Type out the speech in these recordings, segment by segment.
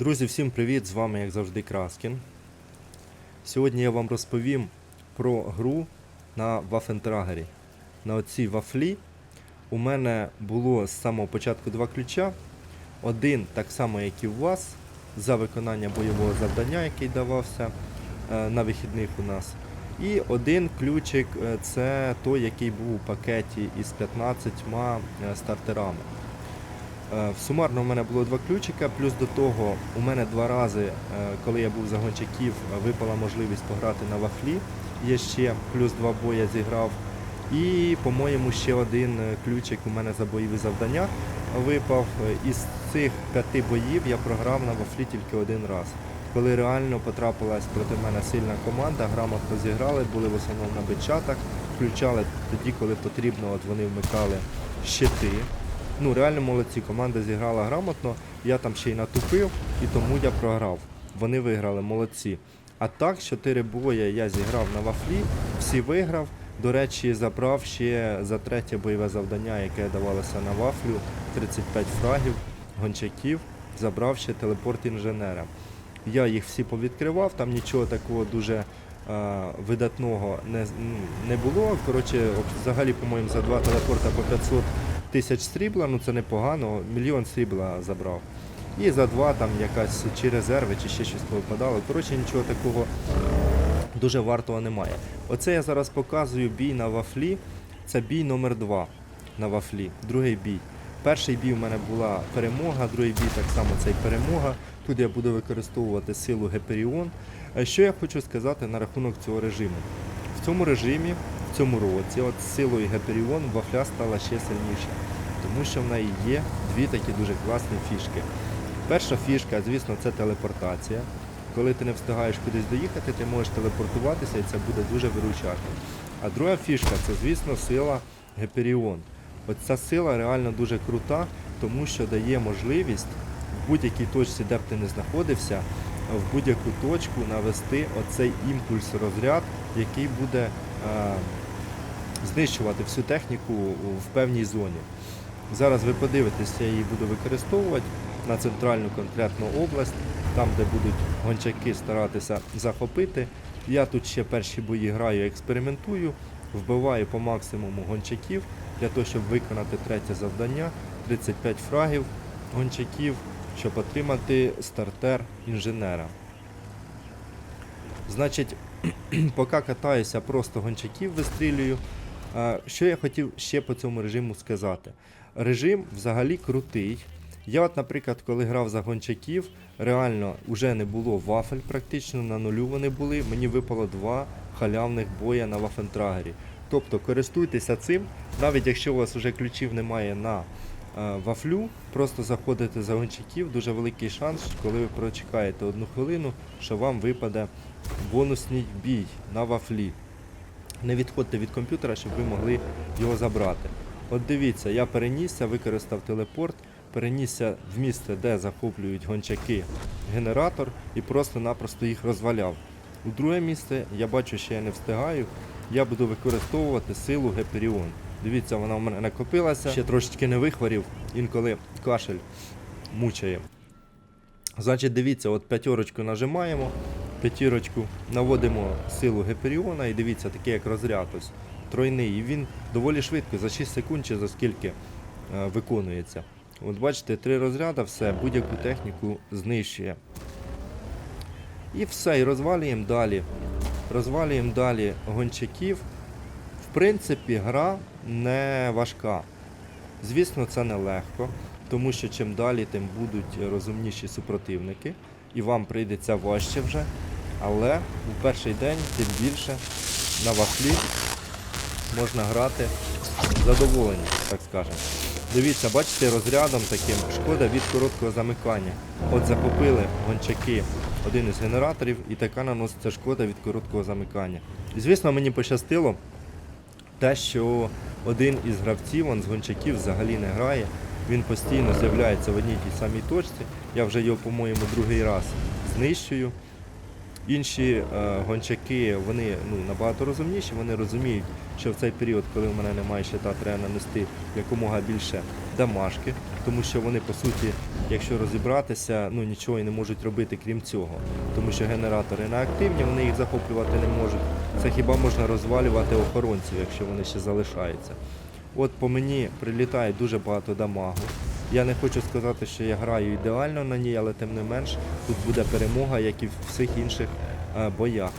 Друзі, всім привіт! З вами, як завжди, Краскін. Сьогодні я вам розповім про гру на Вафентрагері. На оцій вафлі у мене було з самого початку два ключа. Один так само, як і у вас, за виконання бойового завдання, який давався е, на вихідних у нас. І один ключик е, це той, який був у пакеті із 15 е, стартерами. Е, Сумарно у мене було два ключика, плюс до того у мене два рази, е, коли я був за гончаків, випала можливість пограти на вафлі. Є ще плюс два боя зіграв. І, по-моєму, ще один е, ключик у мене за бойові завдання випав. Із цих п'яти боїв я програв на вафлі тільки один раз. Коли реально потрапилась проти мене сильна команда, грамотно зіграли, були в основному на бичатах, включали тоді, коли потрібно, от вони вмикали щити. Ну, реально молодці, команда зіграла грамотно, я там ще й натупив, і тому я програв. Вони виграли, молодці. А так, 4 бої я зіграв на вафлі, всі виграв. До речі, забрав ще за третє бойове завдання, яке давалося на вафлю, 35 фрагів, гончаків, забрав ще телепорт інженера. Я їх всі повідкривав, там нічого такого дуже е, видатного не, не було. Коротше, взагалі, по-моєму, за два телепорта по 500 тисяч срібла, ну це непогано, мільйон срібла забрав. І за два там якась чи резерви, чи ще щось повипадало. Коротше, нічого такого дуже вартого немає. Оце я зараз показую бій на вафлі. Це бій номер 2 на вафлі, другий бій. Перший бій у мене була перемога, другий бій так само це й перемога. Тут я буду використовувати силу Геперіон. Е, Що я хочу сказати на рахунок цього режиму? В цьому режимі, в цьому році, от з силою Геперіон вафля стала ще сильніша, тому що в неї є дві такі дуже класні фішки. Перша фішка, звісно, це телепортація. Коли ти не встигаєш кудись доїхати, ти можеш телепортуватися і це буде дуже виручати. А друга фішка це, звісно, сила Геперіон. От ця сила реально дуже крута, тому що дає можливість в будь-якій точці, де б ти не знаходився, в будь-яку точку навести оцей імпульс розряд, який буде знищувати всю техніку в певній зоні. Зараз ви подивитесь, я її буду використовувати на центральну конкретну область, там, де будуть гончаки старатися захопити. Я тут ще перші бої граю, експериментую, вбиваю по максимуму гончаків для того, щоб виконати третє завдання 35 фрагів гончаків, щоб отримати стартер інженера. Значить, поки катаюся, просто гончаків вистрілюю. Що я хотів ще по цьому режиму сказати? Режим взагалі крутий. Я, от, наприклад, коли грав за гончаків, реально вже не було вафель практично, на нулю вони були. Мені випало два халявних боя на вафентрагері. Тобто користуйтеся цим, навіть якщо у вас вже ключів немає на вафлю, просто заходите за гончаків, дуже великий шанс, коли ви прочекаєте одну хвилину, що вам випаде бонусний бій на вафлі. Не відходьте від комп'ютера, щоб ви могли його забрати. От дивіться, я перенісся, використав телепорт, перенісся в місце, де захоплюють гончаки генератор і просто-напросто їх розваляв. У друге місце я бачу, що я не встигаю. Я буду використовувати силу Геперіон. Дивіться, вона в мене накопилася, ще трошечки не вихворів, інколи кашель мучає. Значить, дивіться, от п'ятерочку нажимаємо, п'ятірочку наводимо силу Геперіона і дивіться, такий як розряд ось, тройний. І він доволі швидко, за 6 секунд чи за скільки е, виконується. От бачите, три розряди, все, будь-яку техніку знищує. І все, і розвалюємо далі. Розвалюємо далі гончаків. В принципі, гра не важка. Звісно, це не легко, тому що чим далі, тим будуть розумніші супротивники, і вам прийдеться важче вже. Але у перший день тим більше на вафлі можна грати задоволені, так скажемо. Дивіться, бачите, розрядом таким шкода від короткого замикання. От захопили гончаки один із генераторів, і така наноситься шкода від короткого замикання. І звісно, мені пощастило те, що один із гравців, он з гончаків, взагалі не грає. Він постійно з'являється в одній тій самій точці. Я вже його, по-моєму, другий раз знищую. Інші е, гончаки, вони ну, набагато розумніші, вони розуміють, що в цей період, коли в мене немає щита, треба нанести якомога більше дамажки тому що вони по суті, якщо розібратися, ну нічого і не можуть робити крім цього. Тому що генератори не активні, вони їх захоплювати не можуть. Це хіба можна розвалювати охоронців, якщо вони ще залишаються. От по мені прилітає дуже багато дамагу. Я не хочу сказати, що я граю ідеально на ній, але тим не менш тут буде перемога, як і в всіх інших е, боях.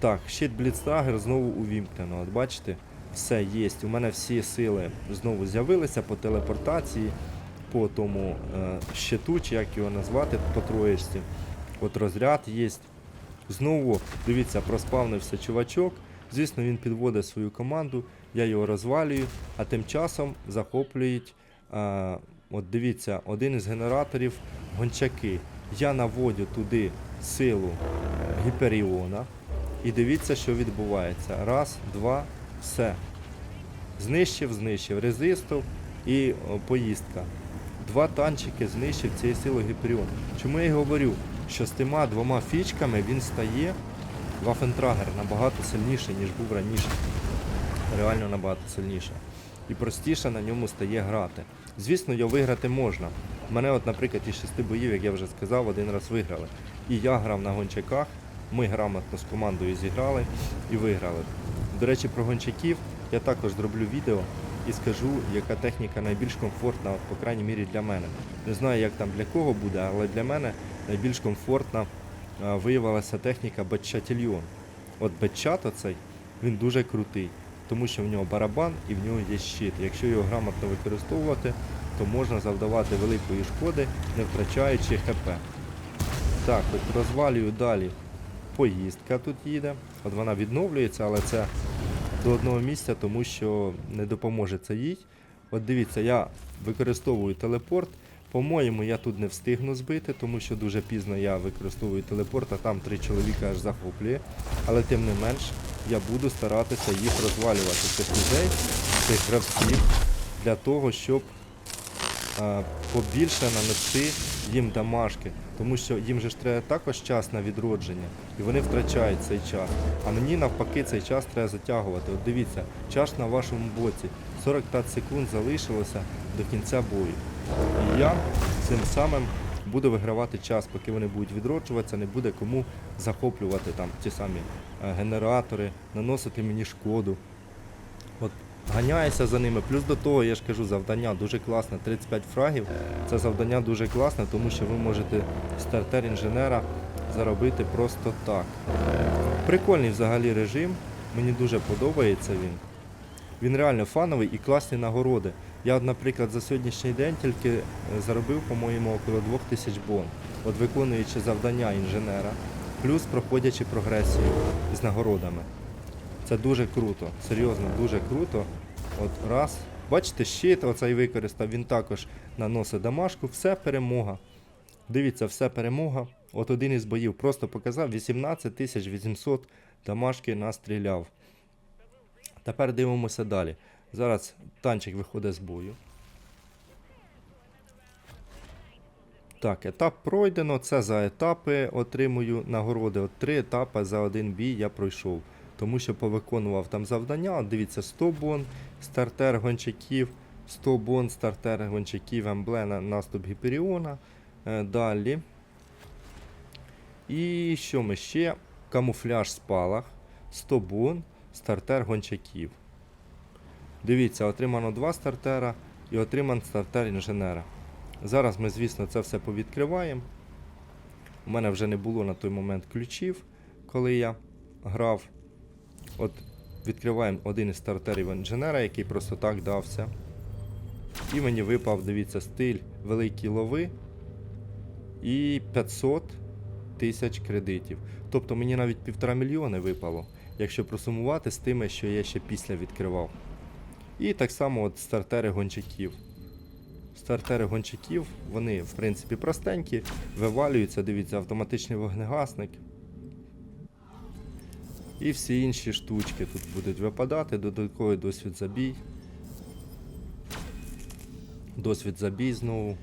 Так, щит Бліцтагер знову увімкнено. От бачите, все є. У мене всі сили знову з'явилися по телепортації, по тому е, щиту, чи як його назвати, по троєчці. От розряд є. Знову, дивіться, проспавнився чувачок. Звісно, він підводить свою команду, я його розвалюю, а тим часом захоплюють. Е, от дивіться, один із генераторів гончаки. Я наводю туди силу Гіперіона. І дивіться, що відбувається. Раз, два, все. Знищив, знищив, резистов і поїздка. Два танчики знищив цією силою Гіперіон. Чому я й говорю, що з тима двома фічками він стає Вафентрагер набагато сильніший, ніж був раніше. Реально набагато сильніше. І простіше на ньому стає грати. Звісно, його виграти можна. Мене, от, наприклад, із шести боїв, як я вже сказав, один раз виграли. І я грав на гончаках, ми грамотно з командою зіграли і виграли. До речі, про гончаків я також зроблю відео і скажу, яка техніка найбільш комфортна, от, по крайній мірі для мене. Не знаю, як там для кого буде, але для мене найбільш комфортна виявилася техніка Бетчатільйон. От Бетчат оцей, він дуже крутий, тому що в нього барабан і в нього є щит. Якщо його грамотно використовувати, то можна завдавати великої шкоди, не втрачаючи ХП. Так, от розвалюю далі. Поїздка тут їде. От вона відновлюється, але це до одного місця, тому що не допоможе це їй. От дивіться, я використовую телепорт. По-моєму, я тут не встигну збити, тому що дуже пізно я використовую телепорт, а там три чоловіка аж захоплює. Але тим не менш, я буду старатися їх розвалювати, цих людей, цих гравців, для того, щоб а, побільше нанести їм дамажки, тому що їм же ж треба також час на відродження, і вони втрачають цей час. А мені навпаки цей час треба затягувати. От дивіться, час на вашому боці. 45 секунд залишилося до кінця бою. І я цим самим буду вигравати час, поки вони будуть відроджуватися, не буде кому захоплювати там ті самі е, генератори, наносити мені шкоду. От ганяюся за ними. Плюс до того, я ж кажу, завдання дуже класне. 35 фрагів. Це завдання дуже класне, тому що ви можете стартер інженера заробити просто так. Прикольний взагалі режим. Мені дуже подобається він. Він реально фановий і класні нагороди. Я, наприклад, за сьогоднішній день тільки е, заробив, по-моєму, около 2000 бон. От виконуючи завдання інженера, плюс проходячи прогресію з нагородами. Це дуже круто, серйозно, дуже круто. От раз. Бачите, щит оцей використав, він також наносить дамажку, все перемога. Дивіться, все перемога. От один із боїв просто показав 18 800 дамажки настріляв. Тепер дивимося далі. Зараз танчик виходить з бою. Так, етап пройдено. Це за етапи отримую нагороди. От три етапи за один бій я пройшов. Тому що повиконував там завдання. Дивіться, 100 бон, стартер гончаків, 100 бон, стартер гончаків, емблема, наступ Гіперіона. Е, Далі. І що ми ще? Камуфляж спалах, 100 бон, стартер гончаків. Дивіться, отримано два стартера і отриман стартер інженера. Зараз ми, звісно, це все повідкриваємо. У мене вже не було на той момент ключів, коли я грав. От відкриваємо один із стартерів інженера, який просто так дався. І мені випав, дивіться, стиль великі лови і 500 тисяч кредитів. Тобто мені навіть півтора мільйони випало, якщо просумувати з тими, що я ще після відкривав. І так само от стартери гончаків. Стартери гончаків, вони в принципі простенькі, вивалюються, дивіться, автоматичний вогнегасник. І всі інші штучки тут будуть випадати, додатковий досвід забій. Досвід забій знову.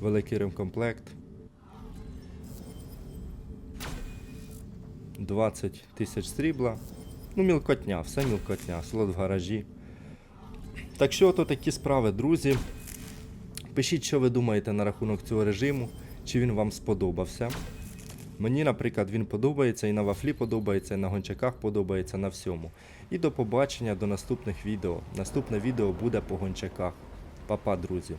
Великий ремкомплект. 20 тисяч срібла. Ну, мілкотня, все мілкотня, слот в гаражі. Так що ото такі справи, друзі. Пишіть, що ви думаєте на рахунок цього режиму, чи він вам сподобався. Мені, наприклад, він подобається і на вафлі подобається, і на гончаках подобається на всьому. І до побачення до наступних відео. Наступне відео буде по гончаках. Па-па, друзі!